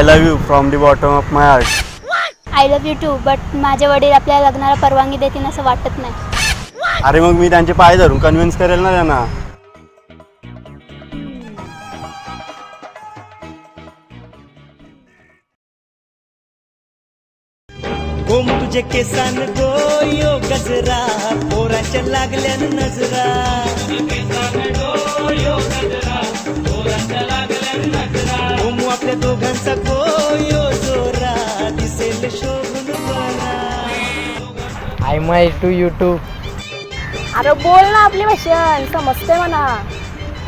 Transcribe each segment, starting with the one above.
I love you from the bottom of my heart I love you too but माझे वडील आपल्या लग्नाला परवानगी देतील असं वाटत नाही. अरे मग मी त्यांचे पाय धरून कन्व्हिन्स करेल ना त्यांना. गोम तुझे केसान गोयो गजरा पोराच्या लागल्या नजरा. आपल्या दोघांचा गोयो जोरा दिसेल शोभून आय माय टू यूट्यूब अरे बोल ना आपली भाषण समजते म्हणा.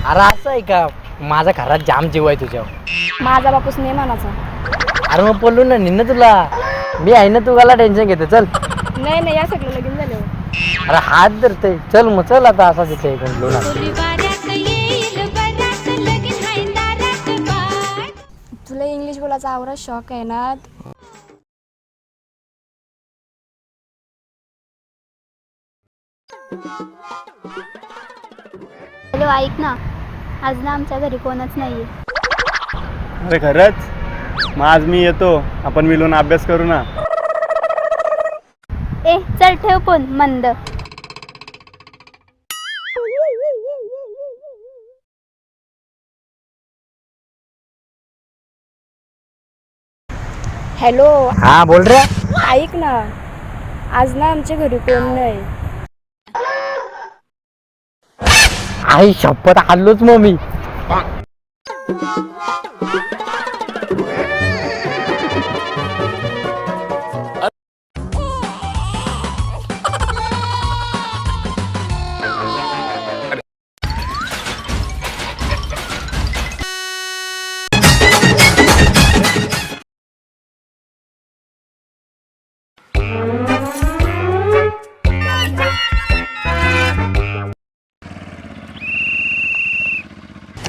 अरे असं आहे का? माझा घरात जाम जीव आहे तुझ्यावर. माझा बापूस नाही म्हणाचा अरे मग बोललो ना निन्न तुला. मी आहे ना तुला टेन्शन घेते चल. नाही नाही या सगळं लगीन झालं अरे हात धरते. चल मग चल आता असा तिथे गुंतलो ना. तुला आवरा शॉक आहे ना. हॅलो ऐक ना. आज ना आमच्या घरी कोणच नाही आहे अरे खरंच? मग आज मी येतो. आपण मिळून अभ्यास करू ना. ए चल ठेव फोन मंद. हॅलो. हा बोल रे. ऐक ना आज ना आमच्या घरी कोण नाही. आई शपथ आलोच मग मी.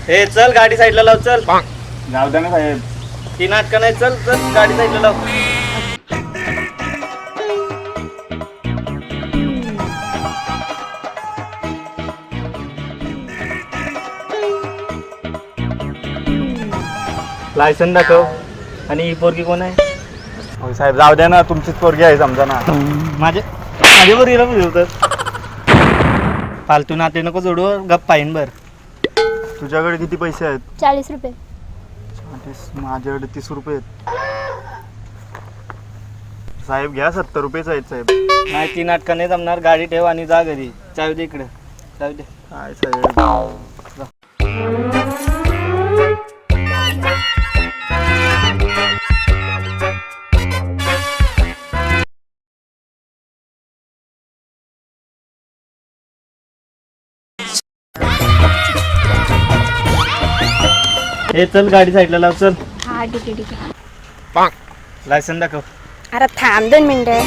हे चल गाडी साईडला लाव चल. जाऊ द्या ना साहेब. ती नाटकं नाही चल चल गाडी साईडला लाव. लायसन दाखव. आणि ही पोरगी कोण आहे? हो साहेब जाऊ द्या ना तुमचीच पोरगी आहे समजा ना. माझे माझ्या पोरगीला होतं फालतू नाते नको जोडू गप्प पाहिन बर. तुझ्याकडे किती पैसे आहेत? चाळीस रुपये. तीस- माझ्याकडे तीस रुपये आहेत. साहेब घ्या सत्तर रुपयेच आहेत साहेब. नाही ती नाटकं नाही जमणार. गाडी ठेव आणि जा घरी. चावी दे इकडे. चावी दे. काय साहेब? हे चल गाडी साईडला लाव चल. हा ठीक आहे ठीक आहे. लायसन दाखव. अरे थांब दोन मिनिटं.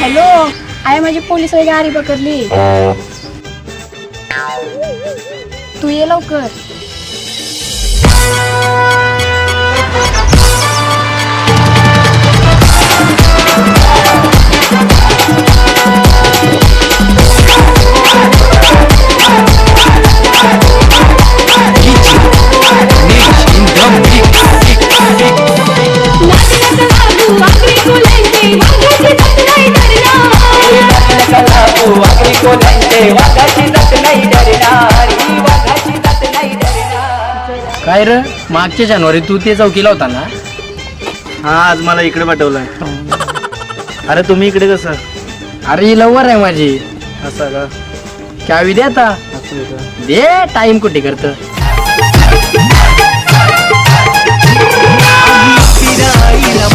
हॅलो आहे माझी पोलीस गाडी पकडली. तू ये लवकर. काय रे मागच्या जानेवारी तू ते चौकीला होता ना? हा आज मला इकडे पाठवलंय. अरे तुम्ही इकडे कसं? अरे ही लवर आहे माझी. असं का? चावी दे आता. असं आहे का? दे टाइम कुठे करत? फिरायला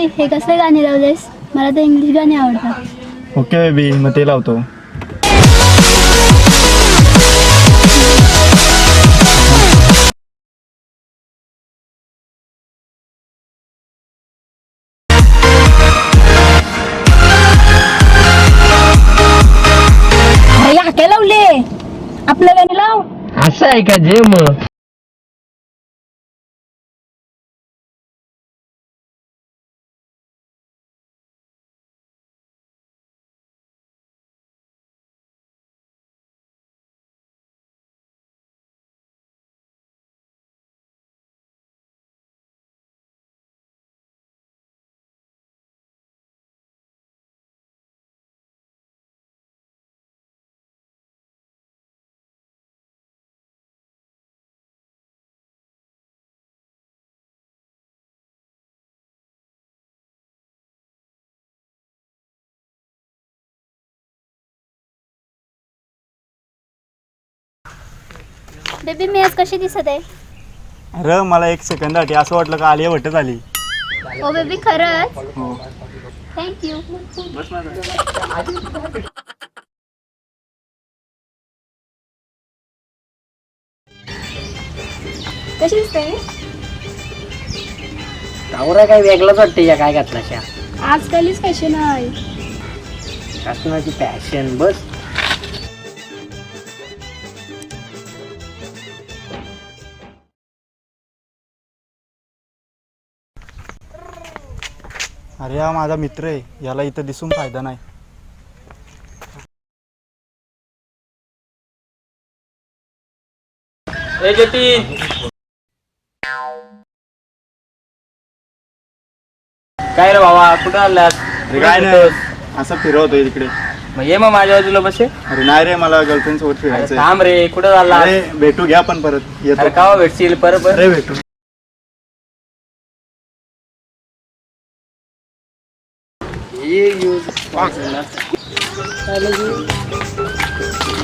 मावशी हे कसले गाणे लावलेस? मला तर इंग्लिश गाणे आवडतात. ओके बेबी मग ते लावतो. आपल्याला लावले. आपल्या गाणी लाव. असं आहे का जे मग? बेबी मी आज कशी दिसत आहे? अरे मला एक सेकंदासाठी असं वाटलं का आलिया भट्टच आली. ओ बेबी खरंच? हो. थँक्यू बस माझं कशी दिसते? नवरा काय वेगळाच वाटते या काय घातला शा आजकालीच फॅशन आहे. शासनाची पॅशन बस. अरे हा माझा मित्र आहे. याला इथं दिसून फायदा नाही. काय रे बाबा कुठं आलास? काय नाही. असं फिरवतोय तिकडे मग ये मग माझ्या बाजूला बसे. अरे नाही रे मला गर्लफ्रेंड सोबत अरे फिरायचंय. थांब रे कुठं अरे भेटू घ्या पण परत. येतो. कावा भेटशील परत परत. अरे भेटू.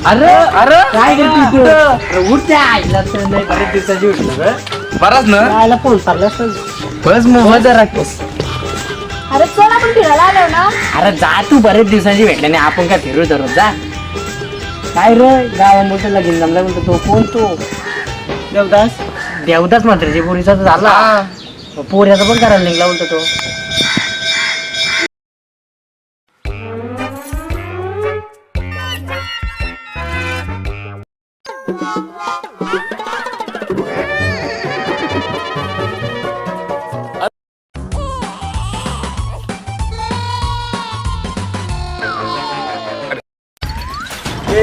अरे अरे काय करते तू अरे उठ त्या आईला तर नाही बरेच दिवसाची उठलं ग. बराच ना? आईला फोन चालला बस. अरे चल आपण फिरायला आलो ना? अरे जा तू बरेच दिवसांची भेटले नाही. आपण काय फिरू दररोज? जा. काय रे? गावा मोठं लगीन जमला म्हणतो तो. कोण तो? देवदास. देवदास म्हातारीची पोरीचा तर झाला. पोऱ्याचा पण करायला निघला म्हणतो तो.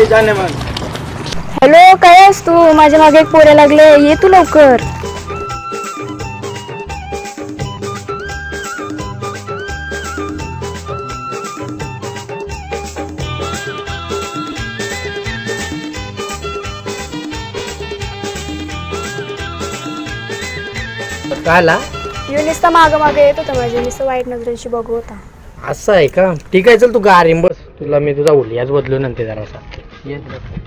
मग. हॅलो काय आहेस तू? माझ्या मागे एक पोऱ्या लागले. ये तू लवकर. येऊन नुसता मागं मागे येत होता माझ्या. नुसतं वाईट नजरेशी बघू होता. असं आहे का? ठीक आहे चल तू गारीम बस. तुला मी तुझा उलियाच बदलू नंतर जरासा. Bien.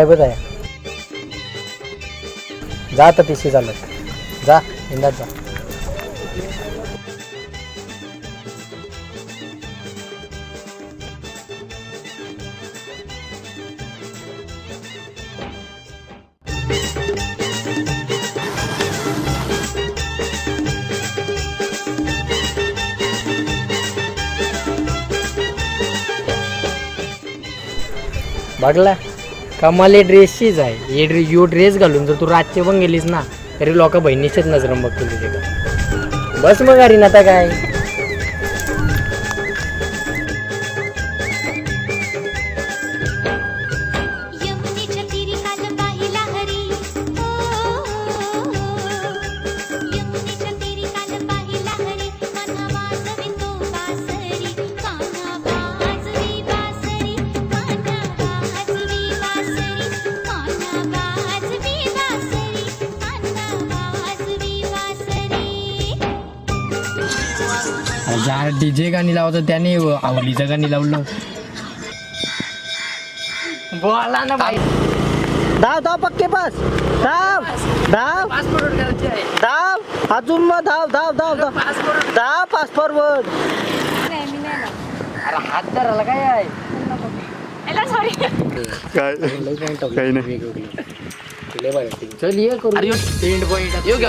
ये स्लायबच आहे जा आता पिशी चालत जा इंदात जा. बघला. कमाले ड्रेसचीच आहे. हे ड्रे यो ड्रेस घालून जर तू रातचे पण गेलीस ना तरी लोक बहिणीचेच नजर बघतील तुझे. बस मग अरे आता काय? डीजे गाणी लावतं त्याने आवलीचं गाणी लावलं. बोला ना बाई. धाव धाव पक्के बस. धाव धाव. धाव. अजून मग धाव धाव धाव धाव. धाव फास्ट फॉरवर्ड अरे हात धरायला काय आहे? सॉरी काय? काही नाही. चल ये करू. पॉइंट